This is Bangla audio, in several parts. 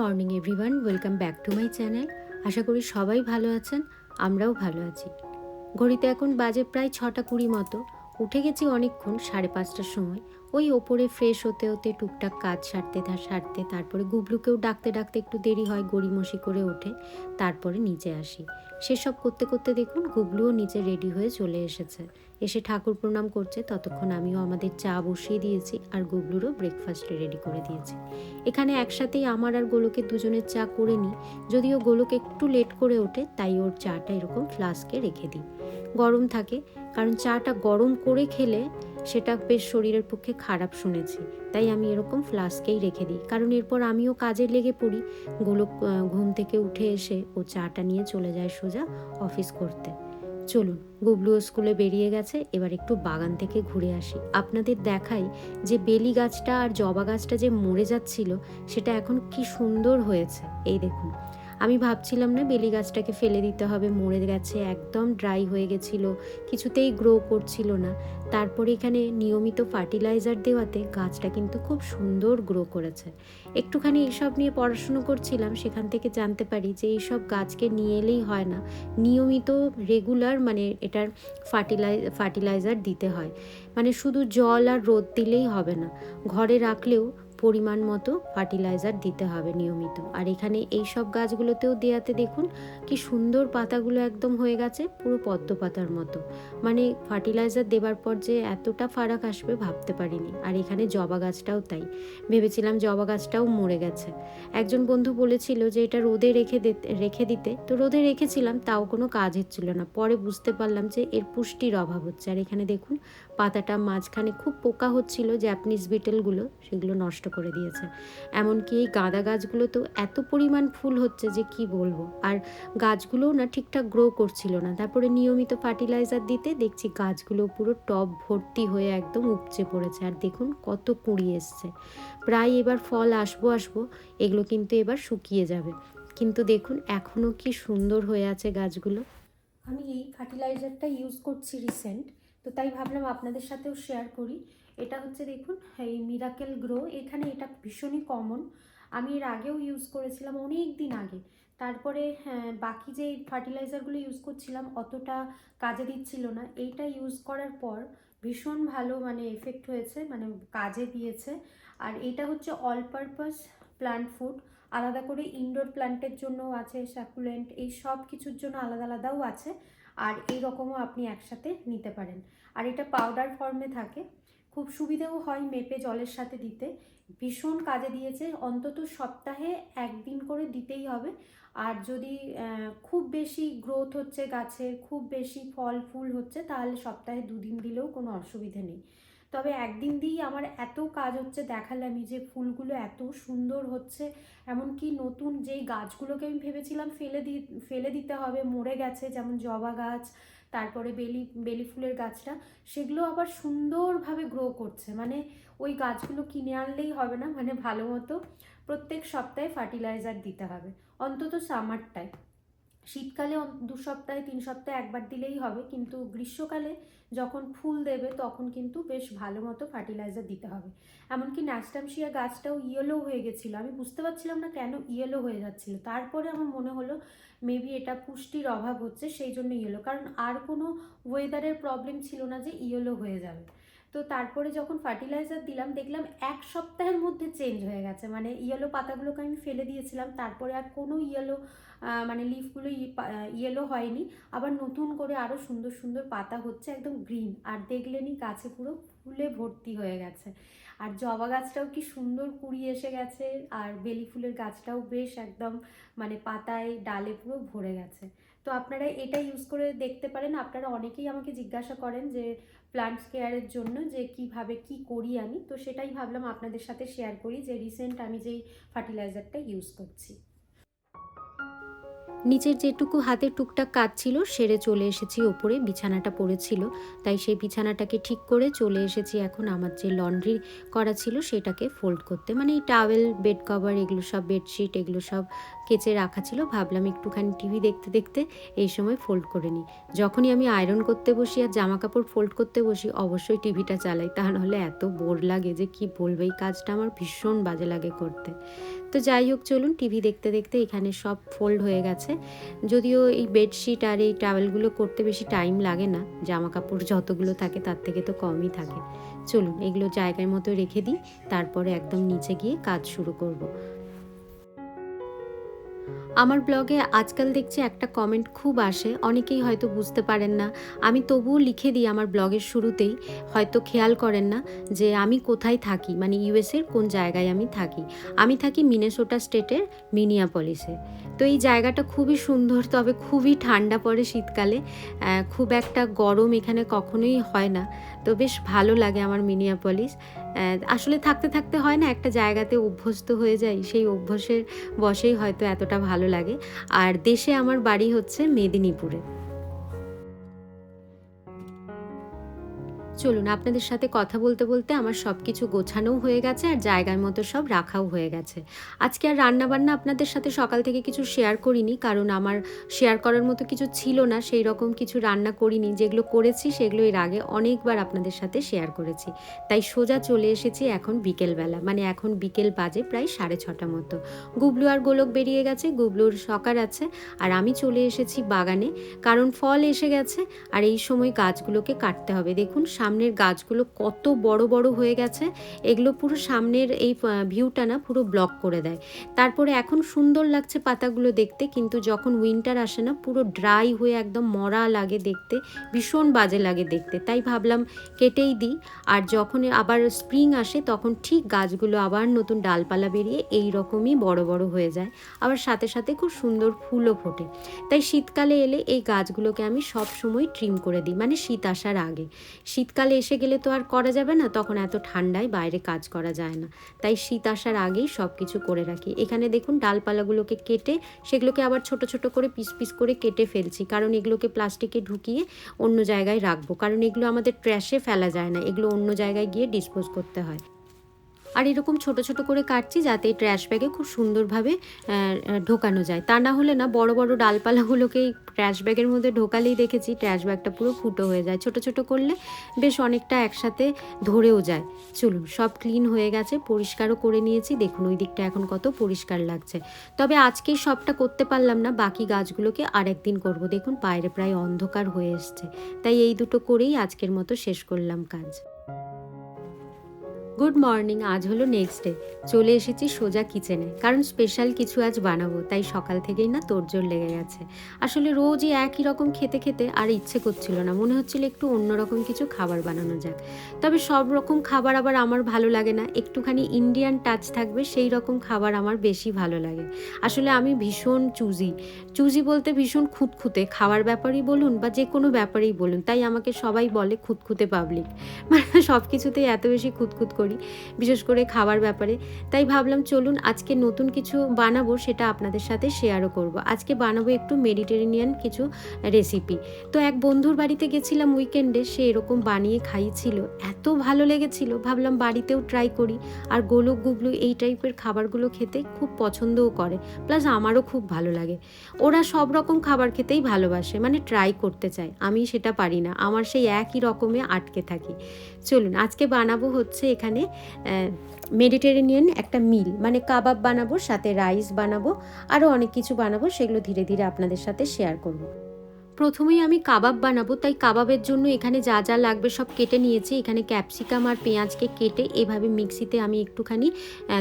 Morning everyone, welcome back to my channel. আশা করি সবাই ভালো আছেন, আমরাও ভালো আছি। ঘড়িতে এখন বাজে প্রায় ছটা কুড়ি মতো। উঠে গেছি অনেকক্ষণ, সাড়ে পাঁচটার সময়। ওই ওপরে ফ্রেশ হতে হতে টুকটাক কাজ সারতে তার সারতে তারপরে গুবলুকেও ডাকতে ডাকতে একটু দেরি হয়, গড়িমসি করে ওঠে, তারপরে নিচে আসি। সেসব করতে করতে দেখুন গুবলুও নিচে রেডি হয়ে চলে এসেছে। এসে ঠাকুর প্রণাম করছে, ততক্ষণ আমিও আমাদের চা বসিয়ে দিয়েছি আর গুবলুরও ব্রেকফাস্টে রেডি করে দিয়েছি। এখানে একসাথেই আমার আর গোলকের দুজনের চা করে নিই। যদিও গোলক একটু লেট করে ওঠে, তাই ওর চাটা এরকম ফ্লাস্কে রেখে দিই। গরম থাকে কারণ চাটা গরম করে খেলে সেটা বেশ শরীরের পক্ষে খারাপ শুনেছি। তাই আমি এরকম ফ্লাস্কেই রেখে দিই। কারণ এরপর আমিও কাজে লেগে পড়ি। গোলক ঘুম থেকে উঠে এসে ও চাটা নিয়ে চলে যায় সোজা অফিস করতে। চলুন, গুবলু স্কুলে বেরিয়ে গেছে। এবার একটু বাগান থেকে ঘুরে আসি। আপনাদের দেখাই যে বেলি গাছটা আর জবা গাছটা যে মরে যাচ্ছিল, সেটা এখন কি সুন্দর হয়েছে। এই দেখুন আমি ভাবছিলাম না বেলি গাছটাকে ফেলে দিতে হবে, মরে গেছে, একদম ড্রাই হয়ে গেছিল, কিছুতেই গ্রো করছিল না। তারপর এখানে নিয়মিত ফার্টিলাইজার দেওয়াতে গাছটা কিন্তু খুব সুন্দর গ্রো করেছে। একটুখানি এইসব নিয়ে পড়াশুনো করছিলাম, সেখান থেকে জানতে পারি যে এইসব গাছকে নিয়ে এলেই হয় না। নিয়মিত রেগুলার মানে এটার ফার্টিলাই, ফার্টিলাইজার দিতে হয়। মানে শুধু জল আর রোদ দিলেই হবে না। ঘরে রাখলেও পরিমাণ মতো ফার্টিলাইজার দিতে হবে নিয়মিত। আর এখানে এই সব গাছগুলোতেও দেয়াতে দেখুন কি সুন্দর পাতাগুলো একদম হয়ে গেছে, পুরো পদ্ম পাতার মতো। মানে ফার্টিলাইজার দেবার পর যে এতটা ফারাক আসবে ভাবতে পারিনি। আর এখানে জবা গাছটাও তাই। ভেবেছিলাম জবা গাছটাও মরে গেছে। একজন বন্ধু বলেছিল যে এটা রোদে রেখে রেখে দিতে। তো রোদে রেখেছিলাম, তাও কোনো কাজ হচ্ছিল না। পরে বুঝতে পারলাম যে এর পুষ্টির অভাব হচ্ছে। আর এখানে দেখুন, পাতাটা মাঝখানে খুব পোকা হচ্ছিল জ্যাপানিজ বিটেলগুলো সেগুলো নষ্ট করে দিয়েছে। এমনকি এই গাঁদা গাছগুলো তো এত পরিমাণ ফুল হচ্ছে যে কি বলব? আর গাছগুলোও না ঠিকঠাক গ্রো করছিল না। তারপরে নিয়মিত ফার্টিলাইজার দিতে দেখছি গাছগুলো পুরো টব ভর্তি হয়ে একদম উপচে পড়েছে। আর দেখুন কত কুঁড়ি এসছে। প্রায় এবার ফল আসব আসব এগুলো কিন্তু এবার শুকিয়ে যাবে। কিন্তু দেখুন এখনও কি সুন্দর হয়ে আছে গাছগুলো। আমি এই ফার্টিলাইজারটা ইউজ করছি রিসেন্ট তো তাই ভাবলাম আপনাদের সাথেও শেয়ার করি। এটা হচ্ছে দেখুন এই মিরাকেল গ্রো এখানে এটা ভীষণই কমন আমি এর আগেও ইউজ করেছিলাম অনেক দিন আগে। তারপরে হ্যাঁ, বাকি যে ফার্টিলাইজারগুলো ইউজ করছিলাম অতটা কাজে দিচ্ছিল না। এইটা ইউজ করার পর ভীষণ ভালো মানে এফেক্ট হয়েছে মানে কাজে দিয়েছে। আর এটা হচ্ছে অল পারপাস প্লান্ট ফুড আলাদা করে ইনডোর প্ল্যান্টের জন্যও আছে স্যাকুলেন্ট এই সব কিছুর জন্য আলাদা আলাদাও আছে। আর এই রকমও আপনি একসাথে নিতে পারেন। আর এটা পাউডার ফর্মে থাকে। খুব সুবিধেও হয় মেপে জলের সাথে দিতে। ভীষণ কাজে দিয়েছে। অন্তত সপ্তাহে একদিন করে দিতেই হবে। আর যদি খুব বেশি গ্রোথ হচ্ছে গাছের খুব বেশি ফল, ফুল হচ্ছে, তাহলে সপ্তাহে দুদিন দিলেও কোনো অসুবিধে নেই। তবে একদিন দিয়েই আমার এত কাজ হচ্ছে দেখালামই যে ফুলগুলো এত সুন্দর হচ্ছে। এমনকি নতুন যেই গাছগুলোকে আমি ভেবেছিলাম ফেলে দি, ফেলে দিতে হবে, মরে গেছে, যেমন জবা গাছ তারপরে বেলি বেলি ফুলের গাছটা, সেগুলো আবার সুন্দরভাবে গ্রো করছে। মানে ওই গাছগুলো কিনে আনলেই হবে না মানে ভালো মতো প্রত্যেক সপ্তাহে ফার্টিলাইজার দিতে হবে। অন্তত সামারটায় শীতকালে দু সপ্তাহে, তিন সপ্তাহে একবার দিলেই হবে, কিন্তু গ্রীষ্মকালে যখন ফুল দেবে তখন কিন্তু বেশ ভালো মতো ফার্টিলাইজার দিতে হবে। এমনকি ন্যাস্টামশিয়া গাছটাও ইয়েলো হয়ে গেছিল। আমি বুঝতে পারছিলাম না কেন ইয়েলো হয়ে যাচ্ছিল। তারপরে আমার মনে হলো মেবি এটা পুষ্টির অভাব হচ্ছে, সেই জন্য ইয়েলো কারণ আর কোনো ওয়েদারের প্রবলেম ছিল না যে ইয়েলো হয়ে যাবে। তো তারপরে যখন ফার্টিলাইজার দিলাম, দেখলাম এক সপ্তাহের মধ্যে চেঞ্জ হয়ে গেছে। মানে ইয়েলো পাতাগুলোকে আমি ফেলে দিয়েছিলাম, তারপরে আর কোনো ইয়েলো মানে লিফগুলো ইয়েলো হয়নি। আবার নতুন করে আরও সুন্দর সুন্দর পাতা হচ্ছে একদম গ্রিন আর দেখলেনি গাছে পুরো ফুলে ভর্তি হয়ে গেছে। আর জবা গাছটাও কি সুন্দর কুড়ি এসে গেছে, আর বেলি ফুলের গাছটাও বেশ একদম মানে পাতায় ডালে পুরো ভরে গেছে। তো আপনারা এটা ইউজ করে দেখতে পারেন। আপনারা অনেকেই আমাকে জিজ্ঞাসা করেন যে প্লান্টস কেয়ারের জন্য যে কীভাবে কি করি আমি। তো সেটাই ভাবলাম আপনাদের সাথে শেয়ার করি যে রিসেন্ট আমি যেই ফার্টিলাইজারটা ইউজ করছি। নিচের যেটুকু হাতের টুকটাক কাজ ছিল, সেরে চলে এসেছি, ওপরে বিছানাটা পড়েছিল। তাই সেই বিছানাটাকে ঠিক করে চলে এসেছি এখন। আমার যে লন্ড্রি করা ছিল, সেটাকে ফোল্ড করতে। মানে এই টাওয়েল বেড কভার এগুলো সব বেডশিট এগুলো সব কেচে রাখা ছিল, ভাবলাম একটুখানি টিভি দেখতে দেখতে এই সময় ফোল্ড করে নিই। যখনই আমি আয়রন করতে বসি আর জামা কাপড় ফোল্ড করতে বসি, অবশ্যই টিভিটা চালাই। তা নাহলে এত বোর লাগে যে কি বলবে, এই কাজটা আমার ভীষণ বাজে লাগে করতে। তো যাই হোক, চলুন টিভি দেখতে দেখতে এখানে সব ফোল্ড হয়ে গেছে। যদিও এই বেডশিট আর এই টাওয়েলগুলো করতে বেশি টাইম লাগে না জামা কাপড় যতগুলো থাকে তার থেকে তো কমই থাকে। চলুন, এগুলো জায়গার মতো রেখে দিই, তারপরে একদম নিচে গিয়ে কাজ শুরু করব। আমার ব্লগে আজকাল দেখছি একটা কমেন্ট খুব আসে, অনেকেই হয়তো বুঝতে পারেন না। আমি তবুও লিখে দিই আমার ব্লগের শুরুতেই, হয়তো খেয়াল করেন না যে আমি কোথায় থাকি মানে ইউএসের কোন জায়গায় আমি থাকি। আমি থাকি মিনেসোটা স্টেটের মিনিয়াপলিসে তো এই জায়গাটা খুবই সুন্দর, তবে খুবই ঠান্ডা পড়ে শীতকালে। খুব একটা গরম এখানে কখনোই হয় না। তো বেশ ভালো লাগে আমার মিনিয়াপলিস। আসলে থাকতে থাকতে হয় না, একটা জায়গাতে অভ্যস্ত হয়ে যাই, সেই অভ্যাসের বসেই হয়তো এতটা ভালো লাগে। আর দেশে আমার বাড়ি হচ্ছে মেদিনীপুরে। চলুন, আপনাদের সাথে কথা বলতে বলতে আমার সব কিছু গোছানোও হয়ে গেছে আর জায়গার মতো সব রাখাও হয়ে গেছে। আজকে আর রান্নাবান্না আপনাদের সাথে সকাল থেকে কিছু শেয়ার করিনি, কারণ আমার শেয়ার করার মতো কিছু ছিল না, সেই রকম কিছু রান্না করিনি। যেগুলো করেছি, সেগুলো এর আগে অনেকবার আপনাদের সাথে শেয়ার করেছি। তাই সোজা চলে এসেছি এখন বিকেলবেলা মানে এখন বিকেল বাজে প্রায় সাড়ে ছটা মতো। গুবলু আর গোলক বেরিয়ে গেছে, গুবলুর সকার আছে, আর আমি চলে এসেছি বাগানে, কারণ ফল এসে গেছে, আর এই সময় গাছগুলোকে কাটতে হবে। দেখুন সামনের গাছগুলো কত বড় বড় হয়ে গেছে, এগুলো পুরো সামনের এই ভিউটা না পুরো ব্লক করে দেয়। তারপরে এখন সুন্দর লাগছে পাতাগুলো দেখতে, কিন্তু যখন উইন্টার আসে না, পুরো ড্রাই হয়ে একদম মরা লাগে দেখতে, ভীষণ বাজে লাগে দেখতে। তাই ভাবলাম কেটেই দিই, আর যখন আবার স্প্রিং আসে, তখন ঠিক গাছগুলো আবার নতুন ডালপালা বেরিয়ে এই রকমই বড় বড় হয়ে যায়। আবার সাথে সাথে খুব সুন্দর ফুলও ফোটে। তাই শীতকালে এলে এই গাছগুলোকে আমি সব সময় ট্রিম করে দিই মানে শীত আসার আগে। শীতকালে এসে গেলে তো আর করা যাবে না, তখন এত ঠান্ডায় বাইরে কাজ করা যায় না। তাই শীত আসার আগেই সব কিছু করে রাখি। এখানে দেখুন ডালপালাগুলোকে কেটে, সেগুলোকে আবার ছোট ছোট করে পিস পিস করে কেটে ফেলছি। কারণ এগুলোকে প্লাস্টিকে ঢুকিয়ে অন্য জায়গায় রাখব। কারণ এগুলো আমাদের ট্র্যাশে ফেলা যায় না, এগুলো অন্য জায়গায় গিয়ে ডিসপোজ করতে হয়। আর এরকম ছোট ছোট করে কাটছি যাতে এই ট্র্যাশ ব্যাগে খুব সুন্দরভাবে ঢোকানো যায়। তা না হলে না বড় বড় ডালপালাগুলোকে এই ট্র্যাশ ব্যাগের মধ্যে ঢোকালেই দেখেছি ট্র্যাশ ব্যাগটা পুরো ফুটো হয়ে যায়। ছোট ছোট করলে বেশ অনেকটা একসাথে ধরেও যায়। চলুন, সব ক্লিন হয়ে গেছে, পরিষ্কারও করে নিয়েছি। দেখুন, ওই দিকটা এখন কত পরিষ্কার লাগছে। তবে আজকে সবটা করতে পারলাম না, বাকি গাছগুলোকে আরেকদিন করব। দেখুন বাইরে প্রায় অন্ধকার হয়ে এসছে। তাই এই দুটো করেই আজকের মতো শেষ করলাম কাজ। গুড মর্নিং আজ হলো নেক্সট ডে চলে এসেছি সোজা কিচেনে কারণ স্পেশাল কিছু আজ বানাবো, তাই সকাল থেকেই না তোড়জোড় লেগে গেছে। আসলে রোজই একই রকম খেতে খেতে আর ইচ্ছে করছিল না, মনে হচ্ছিল একটু অন্যরকম কিছু খাবার বানানো যাক। তবে সব রকম খাবার আবার আমার ভালো লাগে না, একটুখানি ইন্ডিয়ান টাচ থাকবে, সেই রকম খাবার আমার বেশি ভালো লাগে। আসলে আমি ভীষণ চুজি চুজি বলতে ভীষণ খুঁতখুঁতে, খাওয়ার ব্যাপারেই বলুন বা যে কোনো ব্যাপারেই বলুন, তাই আমাকে সবাই বলে খুঁতখুঁতে পাবলিক মানে সব কিছুতেই এত বেশি খুঁতখুত করি। বিশেষ করে খাবার ব্যাপারে। তাই ভাবলাম, চলুন আজকে নতুন কিছু বানাবো, সেটা আপনাদের সাথে শেয়ারও করব। আজকে বানাবো একটু মেডিটেরেনিয়ান কিছু রেসিপি তো এক বন্ধুর বাড়িতে গেছিলাম উইকেন্ডে সে এরকম বানিয়ে খাইয়েছিল। এত ভালো লেগেছিল, ভাবলাম বাড়িতেও ট্রাই করি। আর গোলক গুবলু এই টাইপের খাবারগুলো খেতে খুব পছন্দও করে। প্লাস আমারও খুব ভালো লাগে। ওরা সব রকম খাবার খেতেই ভালোবাসে মানে ট্রাই করতে চায়। আমি সেটা পারি না। আমার সেই একই রকমে আটকে থাকি। চলুন, আজকে বানাবো হচ্ছে এখানে মেডিটেরেনিয়ান একটা মিল মানে কাবাব বানাবো, সাথে রাইস বানাবো আরও অনেক কিছু বানাবো, সেগুলো ধীরে ধীরে আপনাদের সাথে শেয়ার করব। প্রথমেই আমি কাবাব বানাবো, তাই কাবাবের জন্য এখানে যা যা লাগবে সব কেটে নিয়েছি। এখানে ক্যাপসিকাম আর পেঁয়াজকে কেটে এভাবে মিক্সিতে আমি একটুখানি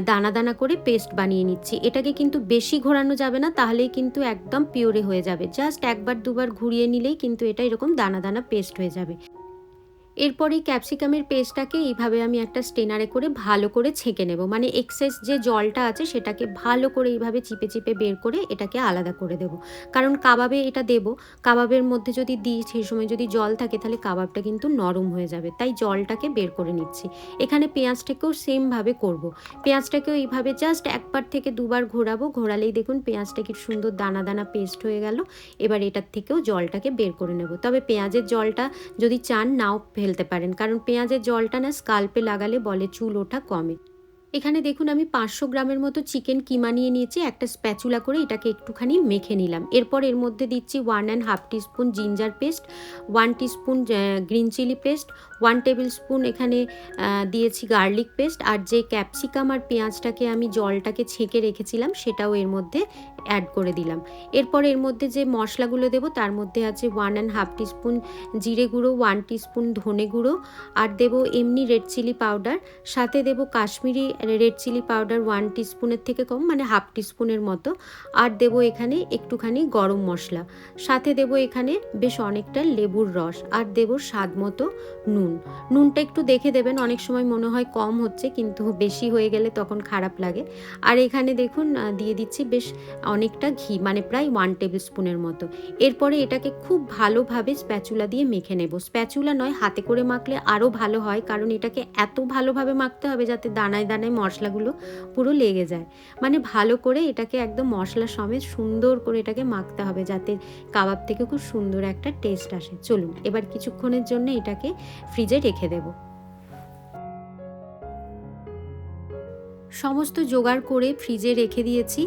দানা দানা করে পেস্ট বানিয়ে নিচ্ছি। এটাকে কিন্তু বেশি ঘোরানো যাবে না, তাহলেই কিন্তু একদম পিওরে হয়ে যাবে। জাস্ট একবার দুবার ঘুরিয়ে নিলেই কিন্তু এটা এরকম দানা দানা পেস্ট হয়ে যাবে। এরপরে ক্যাপসিকামের পেস্টটাকে এইভাবে আমি একটা স্টেনারে করে ভালো করে ছেঁকে নেব। মানে এক্সেস যে জলটা আছে সেটাকে ভালো করে এইভাবে চিপে চিপে বের করে এটাকে আলাদা করে দেব। কারণ কাবাবে এটা দেব। কাবাবের মধ্যে যদি দিই, সেই সময় যদি জল থাকে তাহলে কাবাবটা কিন্তু নরম হয়ে যাবে। তাই জলটাকে বের করে নিচ্ছি। এখানে পেঁয়াজটাকেও সেমভাবে করব। পেঁয়াজটাকেও এইভাবে জাস্ট একবার থেকে দুবার ঘোরাবো। ঘোরালেই দেখুন পেঁয়াজটা কি সুন্দর দানা দানা পেস্ট হয়ে গেল। এবার এটার থেকেও জলটাকে বের করে নেব। তবে পেঁয়াজের জলটা যদি চান, নাও ফেলতে পারেন, কারণ পেঁয়াজের জলটা না স্কাল্পে লাগালে বলে চুল ওঠা কমে। এখানে দেখুন, আমি পাঁচশো গ্রামের মতো চিকেন কিমা নিয়ে নিয়েছি, একটা স্প্যাচুলা করে এটাকে একটুখানি মেখে নিলাম। এরপর এর মধ্যে দিচ্ছি one and half teaspoon ginger paste, one teaspoon green chilli paste one tablespoon এখানে দিয়েছি গার্লিক পেস্ট আর যে ক্যাপসিকাম আর পেঁয়াজটাকে আমি জলটাকে ছেঁকে রেখেছিলাম সেটাও এর মধ্যে অ্যাড করে দিলাম। এরপর এর মধ্যে যে মশলাগুলো দেবো তার মধ্যে আছে ওয়ান অ্যান্ড হাফ টিস্পুন জিরে গুঁড়ো ওয়ান টিস্পুন ধনে গুঁড়ো আর দেবো এমনি রেড চিলি পাউডার সাথে দেবো Kashmiri red chilli powder one টিস্পুনের থেকে কম মানে হাফ টিস্পুনের মতো। আর দেবো এখানে একটুখানি গরম মশলা। সাথে দেবো এখানে বেশ অনেকটা লেবুর রস। আর দেবো স্বাদ মতো নুন। নুনটা একটু দেখে দেবেন, অনেক সময় মনে হয় কম হচ্ছে, কিন্তু বেশি হয়ে গেলে তখন খারাপ লাগে। আর এখানে দেখুন দিয়ে দিচ্ছি বেশ অনেকটা ঘি মানে প্রায় ওয়ান টেবিল স্পুনের মতো। এরপরে এটাকে খুব ভালোভাবে স্প্যাচুলা দিয়ে মেখে নেব। স্প্যাচুলা নয়, হাতে করে মাখলে আরও ভালো হয়, কারণ এটাকে এত ভালোভাবে মাখতে হবে যাতে দানায় দানায় মশলাগুলো পুরো লেগে যায়। মানে ভালো করে এটাকে একদম মশলা সমেত সুন্দর করে এটাকে মাখতে হবে, যাতে কাবাব থেকে খুব সুন্দর একটা টেস্ট আসে। চলুন, এবার কিছুক্ষণের জন্য এটাকে ফ্রিজে রেখে দেব। সমস্ত জোগাড় করে ফ্রিজে রেখে দিয়েছি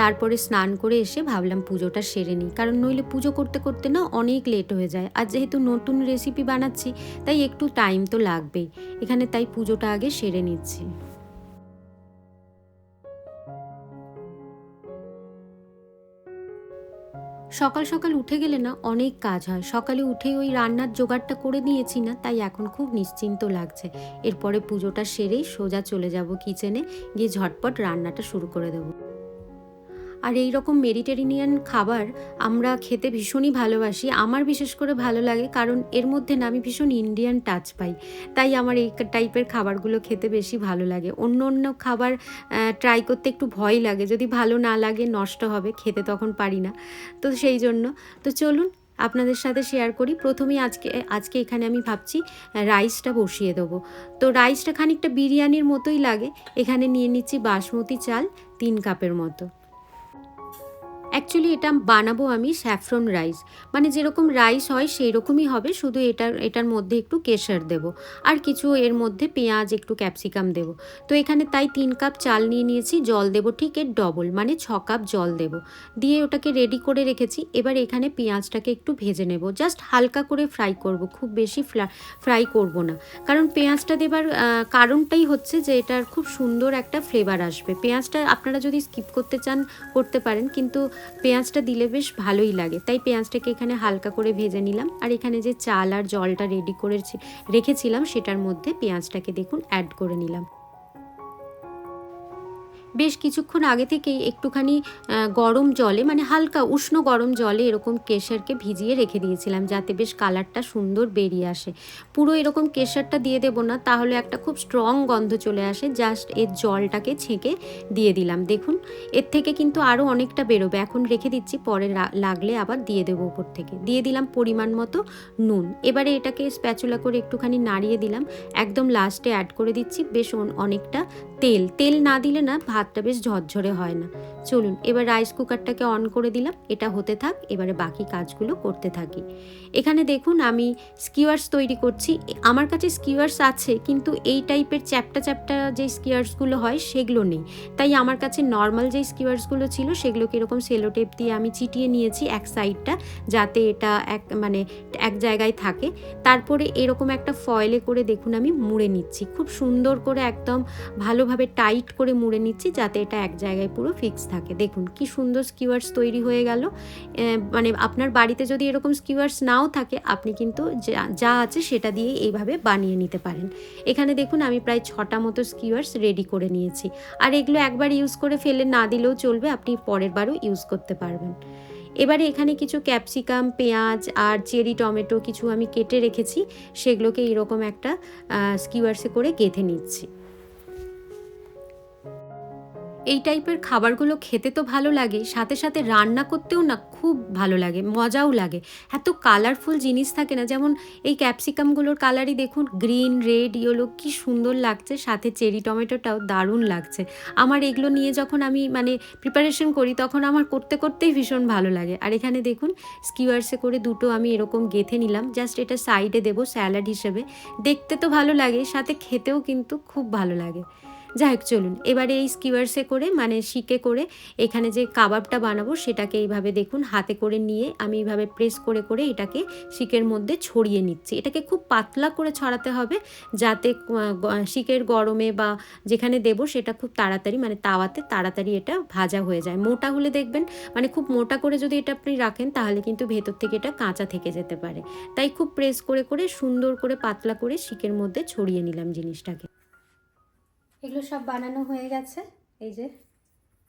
তারপরে স্নান করে এসে ভাবলাম পুজোটা সেরে নিই। কারণ নইলে পুজো করতে করতে না অনেক লেট হয়ে যায়। আর যেহেতু নতুন রেসিপি বানাচ্ছি, তাই একটু টাইম তো লাগবেই। এখানে তাই পুজোটা আগে সেরে নিচ্ছি। সকাল সকাল উঠে গেলে না অনেক কাজ হয়। সকালে উঠেই ওই রান্নার জোগাড়টা করে নিয়েছি না, তাই এখন খুব নিশ্চিন্ত লাগছে। এরপরে পুজোটা সেরেই সোজা চলে যাব কিচেনে, গিয়ে ঝটপট রান্নাটা শুরু করে দেবো। আর এই রকম মেডিটেরিনিয়ান খাবার আমরা খেতে ভীষণই ভালোবাসি। আমার বিশেষ করে ভালো লাগে কারণ এর মধ্যে না আমি ভীষণ ইন্ডিয়ান টাচ পাই। তাই আমার এই টাইপের খাবারগুলো খেতে বেশি ভালো লাগে। অন্য অন্য খাবার ট্রাই করতে একটু ভয় লাগে। যদি ভালো না লাগে, নষ্ট হবে, খেতে তখন পারি না। তো সেই জন্য, তো চলুন আপনাদের সাথে শেয়ার করি। প্রথমেই আজকে আজকে এখানে আমি ভাবছি রাইসটা বসিয়ে দেবো। তো রাইসটা খানিকটা বিরিয়ানির মতোই লাগে। এখানে নিয়ে নিচ্ছি বাসমতি চাল তিন কাপের মতো। অ্যাকচুয়ালি এটা বানাবো আমি স্যাফরন রাইস মানে যেরকম রাইস হয় সেই রকমই হবে। শুধু এটার এটার মধ্যে একটু কেশর দেব। আর কিছু এর মধ্যে পেঁয়াজ, একটু ক্যাপসিকাম দেব। তো এখানে তাই তিন কাপ চাল নিয়ে নিয়েছি, জল দেব ঠিক এর ডবল মানে ছ কাপ জল দেব। দিয়ে ওটাকে রেডি করে রেখেছি। এবার এখানে পেঁয়াজটাকে একটু ভেজে নেব। জাস্ট হালকা করে ফ্রাই করব। খুব বেশি ফ্রাই করব না। কারণ পেঁয়াজটা দেবার কারণটাই হচ্ছে যে এটার খুব সুন্দর একটা ফ্লেভার আসবে। পেঁয়াজটা আপনারা যদি স্কিপ করতে চান, করতে পারেন। কিন্তু পেঁয়াজটা দিলে বেশ ভালোই লাগে। তাই পেঁয়াজটাকে এখানে হালকা করে ভেজে নিলাম। আর এখানে যে চাল আর জলটা রেডি করে রেখেছিলাম, সেটার মধ্যে পেঁয়াজটাকে দেখুন অ্যাড করে নিলাম। বেশ কিছুক্ষণ আগে থেকেই একটুখানি গরম জলে মানে হালকা উষ্ণ গরম জলে এরকম কেশরকে ভিজিয়ে রেখে দিয়েছিলাম যাতে বেশ কালারটা সুন্দর বেরিয়ে আসে। পুরো এরকম কেশরটা দিয়ে দেবো না, তাহলে একটা খুব স্ট্রং গন্ধ চলে আসে জাস্ট এর জলটাকে ছেঁকে দিয়ে দিলাম। দেখুন, এর থেকে কিন্তু আরও অনেকটা বেরোবে। এখন রেখে দিচ্ছি, পরে লাগলে আবার দিয়ে দেবো উপর থেকে। দিয়ে দিলাম পরিমাণ মতো নুন। এবারে এটাকে স্প্যাচুলা করে একটুখানি নাড়িয়ে দিলাম। একদম লাস্টে অ্যাড করে দিচ্ছি, বেশ অন- অনেকটা তেল তেল না দিলে না ভাতটা বেশ ঝরঝরে হয় না। চলুন, এবার রাইস কুকারটাকে অন করে দিলাম। এটা হতে থাক, এবারে বাকি কাজগুলো করতে থাকি। এখানে দেখুন, আমি স্কিওয়ার্স তৈরি করছি। আমার কাছে স্কিওয়ার্স আছে, কিন্তু এই টাইপের চ্যাপটা চ্যাপটা যে স্কিওয়ার্সগুলো হয়, সেগুলো নেই। তাই আমার কাছে নর্মাল যে স্কিওয়ার্সগুলো ছিল, সেগুলোকে এরকম সেলোটেপ দিয়ে আমি চিটিয়ে নিয়েছি এক সাইডটা যাতে এটা এক মানে এক জায়গায় থাকে। তারপরে এরকম একটা ফয়েলে করে দেখুন, আমি মুড়ে নিচ্ছি। খুব সুন্দর করে একদম ভালোভাবে টাইট করে মুড়ে নিচ্ছি যাতে এটা এক জায়গায় পুরো ফিক্স থাকে। দেখুন কি সুন্দর স্কিওয়ার্স তৈরি হয়ে গেল। মানে আপনার বাড়িতে যদি এরকম স্কিওয়ার্স নাও থাকে, আপনি কিন্তু যা- আছে সেটা দিয়ে এইভাবে বানিয়ে নিতে পারেন। এখানে দেখুন আমি প্রায় ছটা মতো স্কিওয়ার্স রেডি করে নিয়েছি। আর এগুলো একবার ইউজ করে ফেলে না দিলেও চলবে, আপনি পরের বারও ইউজ করতে পারবেন। এবারে এখানে কিছু ক্যাপসিকাম, পেঁয়াজ আর চেরি, টমেটো কিছু আমি কেটে রেখেছি। সেগুলোকে এরকম একটা স্কিওয়ার্সে করে গেঁথে নিচ্ছি। এই টাইপের খাবারগুলো খেতে তো ভালো লাগে, সাথে সাথে রান্না করতেও না খুব ভালো লাগে, মজাও লাগে। এত কালারফুল জিনিস থাকে না, যেমন এই ক্যাপসিকামগুলোর কালারই দেখুন গ্রিন রেড ইয়েলো কি সুন্দর লাগছে, সাথে চেরি টমেটোটাও দারুণ লাগছে। আমার এগুলো নিয়ে যখন আমি মানে প্রিপারেশন করি, তখন আমার করতে করতেই ভীষণ ভালো লাগে। আর এখানে দেখুন স্কিওয়ার্সে করে দুটো আমি এরকম গেথে নিলাম জাস্ট এটা সাইডে দেবো স্যালাড হিসেবে। দেখতে তো ভালো লাগে, সাথে খেতেও কিন্তু খুব ভালো লাগে। যাই হোক, চলুন। এবারে এই স্কিওয়ার্সে করে মানে শিকে করে, এখানে যে কাবাবটা বানাবো, সেটাকে এইভাবে দেখুন, হাতে করে নিয়ে আমি এইভাবে প্রেস করে করে এটাকে শিকের মধ্যে ছড়িয়ে নিচ্ছি। এটাকে খুব পাতলা করে ছড়াতে হবে, যাতে শিকের গরমে বা যেখানে দেবো, সেটা খুব তাড়াতাড়ি মানে তাওয়াতে তাড়াতাড়ি এটা ভাজা হয়ে যায়। মোটা হলে দেখবেন মানে খুব মোটা করে যদি এটা আপনি রাখেন, তাহলে কিন্তু ভেতর থেকে এটা কাঁচা থেকে যেতে পারে। তাই খুব প্রেস করে করে সুন্দর করে পাতলা করে শিকের মধ্যে ছড়িয়ে নিলাম জিনিসটাকে। এগুলো সব বানানো হয়ে গেছে। এই যে,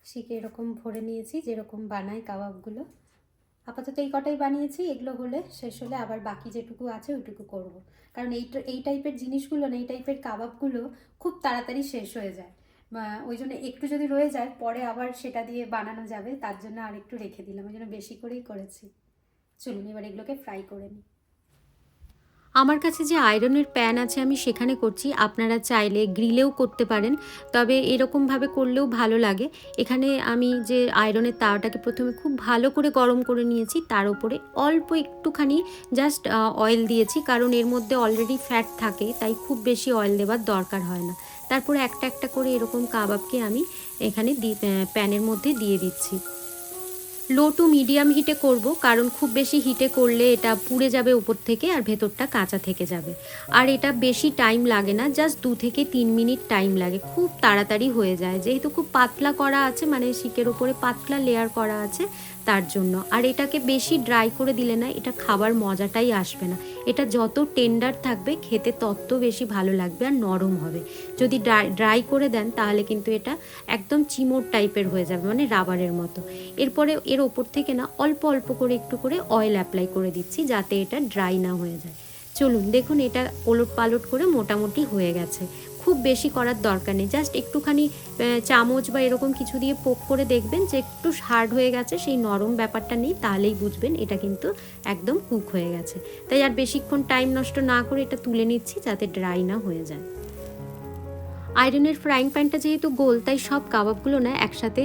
শিখে এরকম ভরে নিয়েছি, যেরকম বানাই কাবাবগুলো। আপাতত এই কটাই বানিয়েছি, এগুলো হলে শেষ হলে আবার বাকি যেটুকু আছে ওইটুকু করব। কারণ এই এই টাইপের জিনিসগুলো না, এই টাইপের কাবাবগুলো খুব তাড়াতাড়ি শেষ হয়ে যায়। ওই জন্য একটু যদি রয়ে যায়, পরে আবার সেটা দিয়ে বানানো যাবে, তার জন্য আর একটু রেখে দিলাম, ওই জন্য বেশি করেই করেছি। চলুন, এবার এগুলোকে ফ্রাই করে নিই। আমার কাছে যে আয়রনের প্যান আছে আমি সেখানে করছি। আপনারা চাইলে গ্রিলেও করতে পারেন, তবে এরকমভাবে করলেও ভালো লাগে। এখানে আমি যে আয়রনের তাওয়াটাকে প্রথমে খুব ভালো করে গরম করে নিয়েছি, তার উপরে অল্প একটুখানি জাস্ট অয়েল দিয়েছি, কারণ এর মধ্যে অলরেডি ফ্যাট থাকে, তাই খুব বেশি অয়েল দেওয়ার দরকার হয় না। তারপরে একটা একটা করে এরকম কাবাবকে আমি এখানে প্যানের মধ্যে দিয়ে দিচ্ছি। লো টু মিডিয়াম হিটে করব, কারণ খুব বেশি হিটে করলে এটা পুড়ে যাবে উপর থেকে আর ভেতরটা কাঁচা থেকে যাবে। আর এটা বেশি টাইম লাগে না জাস্ট দু থেকে তিন মিনিট টাইম লাগে, খুব তাড়াতাড়ি হয়ে যায়। যেহেতু খুব পাতলা করা আছে মানে শিকের ওপরে পাতলা লেয়ার করা আছে, তার জন্য। আর এটাকে বেশি ড্রাই করে দিলে না, এটা খাবার মজাটাই আসবে না। এটা যত টেন্ডার থাকবে, খেতে তত বেশি ভালো লাগবে আর নরম হবে। যদি ড্রাই ড্রাই করে দেন, তাহলে কিন্তু এটা একদম চিমোর টাইপের হয়ে যাবে মানে রাবারের মতো। এরপরে এর ওপর থেকে না, অল্প অল্প করে একটু করে অয়েল অ্যাপ্লাই করে দিচ্ছি, যাতে এটা ড্রাই না হয়ে যায়। চলুন, দেখুন এটা ওলট পালট করে মোটামুটি হয়ে গেছে। খুব বেশি করার দরকার নেই। জাস্ট একটুখানি চামচ বা এরকম কিছু দিয়ে পোক করে দেখবেন যে একটু হার্ড হয়ে গেছে, সেই নরম ব্যাপারটা নেই, তাহলেই বুঝবেন এটা কিন্তু একদম কুক হয়ে গেছে। তাই আর বেশিক্ষণ টাইম নষ্ট না করে এটা তুলে নিচ্ছি যাতে ড্রাই না হয়ে যায়। আয়রনের ফ্রাইং প্যানটা যেহেতু গোল, তাই সব কাবাবগুলো না একসাথে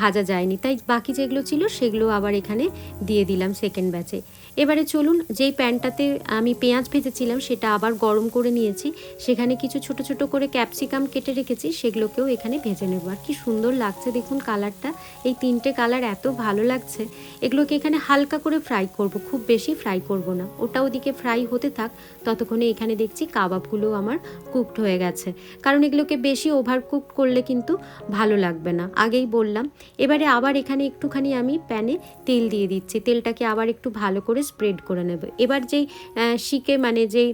ভাজা যায়নি। তাই বাকি যেগুলো ছিল সেগুলো আবার এখানে দিয়ে দিলাম সেকেন্ড ব্যাচে এবারে চলুন, যেই প্যানটাতে আমি পেঁয়াজ ভেজেছিলাম সেটা আবার গরম করে নিয়েছি। সেখানে কিছু ছোট ছোট করে ক্যাপসিকাম কেটে রেখেছি, সেগুলোকেও এখানে ভেজে নেব। আর কি সুন্দর লাগছে দেখুন কালারটা। এই তিনটে কালার এত ভালো লাগছে। এগুলোকে এখানে হালকা করে ফ্রাই করব, খুব বেশি ফ্রাই করব না। ওটা ওদিকে ফ্রাই হতে থাক, ততক্ষণে এখানে দেখছি কাবাবগুলো আমার কুকড হয়ে গেছে। কারণ এগুলোকে বেশি ওভার কুক করলে কিন্তু ভালো লাগবে না। আগেই বললাম। এবারে আবার এখানে একটুখানি আমি প্যানে তেল দিয়ে দিচ্ছি। তেলটাকে আবার একটু ভালো করে স্প্রেড করে নেব। এবার যেই শিকে মানে যেই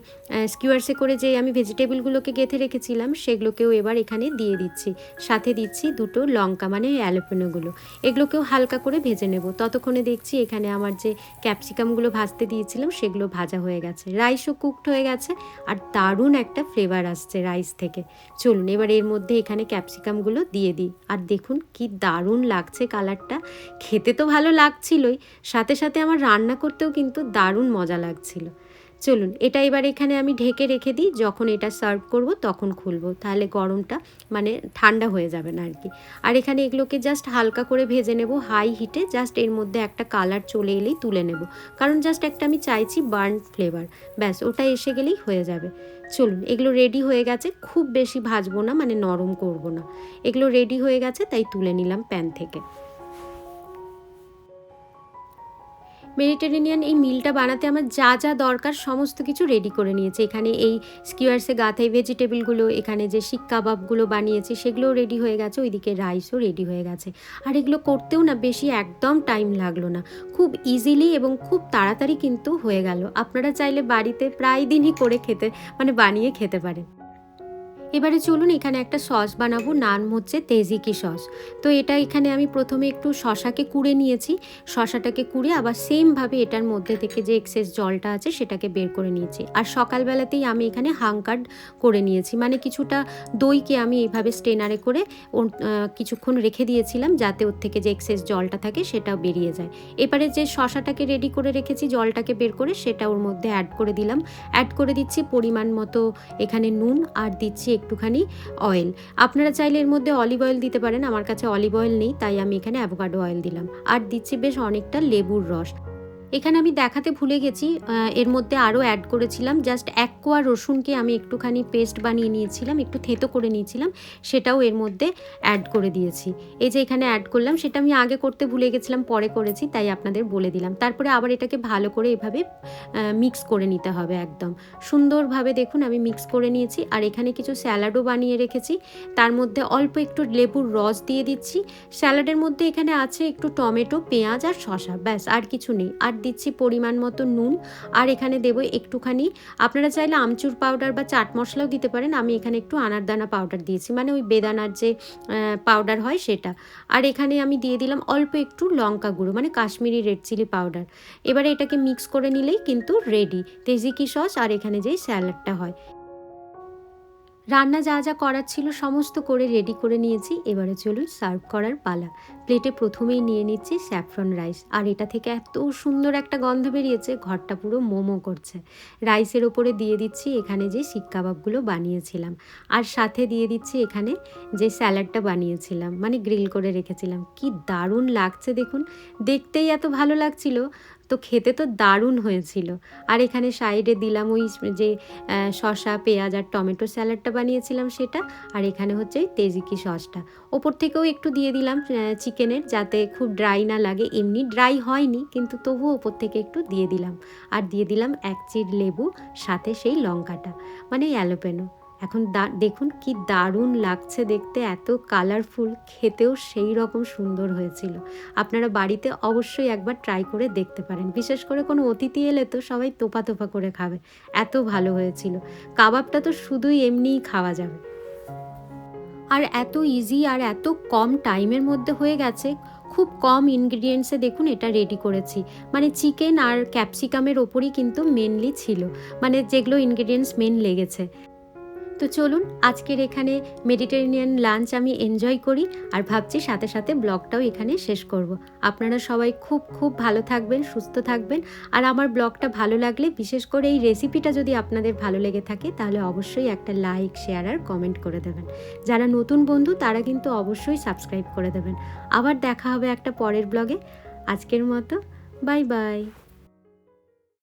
স্কিউয়ার্সে করে যে আমি ভেজিটেবলগুলোকে গেঁথে রেখেছিলাম, সেগুলোকেও এবার এখানে দিয়ে দিচ্ছি। সাথে দিচ্ছি দুটো লঙ্কা মানে অ্যালোপেনোগুলো। এগুলোকেও হালকা করে ভেজে নেব। ততক্ষণে দেখছি এখানে আমার যে ক্যাপসিকামগুলো ভাজতে দিয়েছিলাম, সেগুলো ভাজা হয়ে গেছে। রাইসও কুকড হয়ে গেছে আর দারুণ একটা ফ্লেভার আসছে রাইস থেকে। চলুন, এবার এর মধ্যে এখানে ক্যাপসিকামগুলো দিয়ে দিই। আর দেখুন কি দারুণ লাগছে কালারটা খেতে তো ভালো লাগছিলই। সাথে সাথে আমার রান্না করতেও কিন্তু দারুণ মজা লাগছিল। চলুন, এটা এবার এখানে আমি ঢেকে রেখে দিই। যখন এটা সার্ভ করব, তখন খুলবো। তাহলে গরমটা মানে ঠান্ডা হয়ে যাবে না আর কি। আর এখানে এগুলোকে জাস্ট হালকা করে ভেজে নেব হাই হিটে জাস্ট এর মধ্যে একটা কালার চলে এলেই তুলে নেব। কারণ জাস্ট একটা আমি চাইছি বার্ন ফ্লেভার ব্যাস, ওটা এসে গেলেই হয়ে যাবে। চলুন, এগুলো রেডি হয়ে গেছে। খুব বেশি ভাজবো না মানে নরম করব না। এগুলো রেডি হয়ে গেছে, তাই তুলে নিলাম প্যান থেকে। মেডিটেরেনিয়ান এই মিলটা বানাতে আমার যা যা দরকার সমস্ত কিছু রেডি করে নিয়েছি। এখানে এই স্কিউয়ার্সে গাথাই ভেজিটেবলগুলো এখানে যে শিক কাবাবগুলো বানিয়েছি সেগুলোও রেডি হয়ে গেছে, ওইদিকে রাইসও রেডি হয়ে গেছে। আর এগুলো করতেও না বেশি একদম টাইম লাগল না। খুব ইজিলি এবং খুব তাড়াতাড়ি কিন্তু হয়ে গেল। আপনারা চাইলে বাড়িতে প্রায় দিনই করে খেতে মানে বানিয়ে খেতে পারেন। এবারে চলুন এখানে একটা সস বানাবো নাম হচ্ছে তেজিকি সস। তো এটা এখানে আমি প্রথমে একটু শশাকে কুড়ে নিয়েছি। শশাটাকে কুড়ে আবার সেমভাবে এটার মধ্যে থেকে যে এক্সেস জলটা আছে সেটাকে বের করে নিয়েছি। আর সকালবেলাতেই আমি এখানে হাঙ্কার্ড করে নিয়েছি। মানে কিছুটা দইকে আমি এইভাবে স্টেনারে করে কিছুক্ষণ রেখে দিয়েছিলাম যাতে ওর থেকে যে এক্সেস জলটা থাকে সেটাও বেরিয়ে যায়। এবারে যে শশাটাকে রেডি করে রেখেছি, জলটাকে বের করে সেটা ওর মধ্যে অ্যাড করে দিলাম। অ্যাড করে দিচ্ছি পরিমাণ মতো এখানে নুন আর দিচ্ছি একটুখানি অয়েল আপনারা চাইলে এর মধ্যে অলিভ অয়েল দিতে পারেন, আমার কাছে অলিভ অয়েল নেই, তাই আমি এখানে অ্যাভোকাডো অয়েল দিলাম। আর দিচ্ছি বেশ অনেকটা লেবুর রস। এখানে আমি দেখাতে ভুলে গেছি এর মধ্যে আরও অ্যাড করেছিলাম জাস্ট এক কোয়া রসুনকে আমি একটুখানি পেস্ট বানিয়ে নিয়েছিলাম, একটু থেতো করে নিয়েছিলাম, সেটাও এর মধ্যে অ্যাড করে দিয়েছি। এই যে এখানে অ্যাড করলাম, সেটা আমি আগে করতে ভুলে গেছিলাম, পরে করেছি, তাই আপনাদের বলে দিলাম। তারপরে আবার এটাকে ভালো করে এভাবে মিক্স করে নিতে হবে একদম। সুন্দরভাবে দেখুন, আমি মিক্স করে নিয়েছি, আর এখানে কিছু স্যালাডও বানিয়ে রেখেছি। তার মধ্যে অল্প একটু লেবুর রস দিয়ে দিচ্ছি। স্যালাডের মধ্যে এখানে আছে একটু টমেটো, পেঁয়াজ আর শসা, ব্যাস, আর কিছু নেই। আর দিচ্ছি পরিমাণ মতো নুন। আর এখানে দেবো একটুখানি, আপনারা চাইলে আমচুর পাউডার বা চাট মশলাও দিতে পারেন। আমি এখানে একটু আনারদানা পাউডার দিয়েছি মানে ওই বেদানার যে পাউডার হয় সেটা। আর এখানে আমি দিয়ে দিলাম অল্প একটু লঙ্কা গুঁড়ো মানে কাশ্মীরি রেড চিলি পাউডার এবারে এটাকে মিক্স করে নিলেই কিন্তু রেডি তেজিকি সস আর এখানে যেই স্যালাডটা হয়। রান্না যা যা করার ছিল সমস্ত করে রেডি করে নিয়েছি। এবারে চলুন সার্ভ করার পালা। প্লেটে প্রথমেই নিয়ে নিচ্ছি স্যাফরন রাইস আর এটা থেকে এত সুন্দর একটা গন্ধ বেরিয়েছে, ঘরটা পুরো মোমো করছে। রাইসের ওপরে দিয়ে দিচ্ছি এখানে যে শিক কাবাবগুলো বানিয়েছিলাম। আর সাথে দিয়ে দিচ্ছি এখানে যে স্যালাডটা বানিয়েছিলাম। মানে গ্রিল করে রেখেছিলাম। কি দারুণ লাগছে দেখুন। দেখতেই এত ভালো লাগছিল। তো খেতে তো দারুণ হয়েছিল। আর এখানে সাইডে দিলাম ওই যে শসা, পেঁয়াজ আর টমেটো স্যালাডটা বানিয়েছিলাম সেটা। আর এখানে হচ্ছে তেজিকি সসটা। ওপর থেকেও একটু দিয়ে দিলাম চিকেনের যাতে খুব ড্রাই না লাগে। এমনি ড্রাই হয়নি, কিন্তু তবুও ওপর থেকে একটু দিয়ে দিলাম। আর দিয়ে দিলাম এক চির লেবু, সাথে সেই লঙ্কাটা মানে অ্যালোপেনো। এখন দেখুন কি দারুণ লাগছে দেখতে, এত কালারফুল খেতেও সেই রকম সুন্দর হয়েছিল। আপনারা বাড়িতে অবশ্যই একবার ট্রাই করে দেখতে পারেন। বিশেষ করে কোনো অতিথি এলে তো সবাই তোপা তোপা করে খাবে, এত ভালো হয়েছিল। কাবাবটা তো শুধুই এমনিই খাওয়া যাবে। আর এত ইজি আর এত কম টাইমের মধ্যে হয়ে গেছে, খুব কম ইনগ্রিডিয়েন্টসে দেখুন এটা রেডি করেছি। মানে চিকেন আর ক্যাপসিকামের ওপরই কিন্তু মেনলি ছিল। মানে যেগুলো ইনগ্রিডিয়েন্টস মেন লেগেছে। তো চলুন, আজকের এখানে মেডিটেরেনিয়ান লাঞ্চ আমি এনজয় করি আর ভাবছি সাথে সাথে ব্লগটাও এখানে শেষ করব। আপনারা সবাই খুব খুব ভালো থাকবেন, সুস্থ থাকবেন আর আমার ব্লগটা ভালো লাগলে বিশেষ করে এই রেসিপিটা যদি আপনাদের ভালো লেগে থাকে তাহলে অবশ্যই একটা লাইক, শেয়ার আর কমেন্ট করে দেবেন। যারা নতুন বন্ধু তারা কিন্তু অবশ্যই সাবস্ক্রাইব করে দেবেন। আবার দেখা হবে একটা পরের ব্লগে। আজকের মতো, বাই বাই।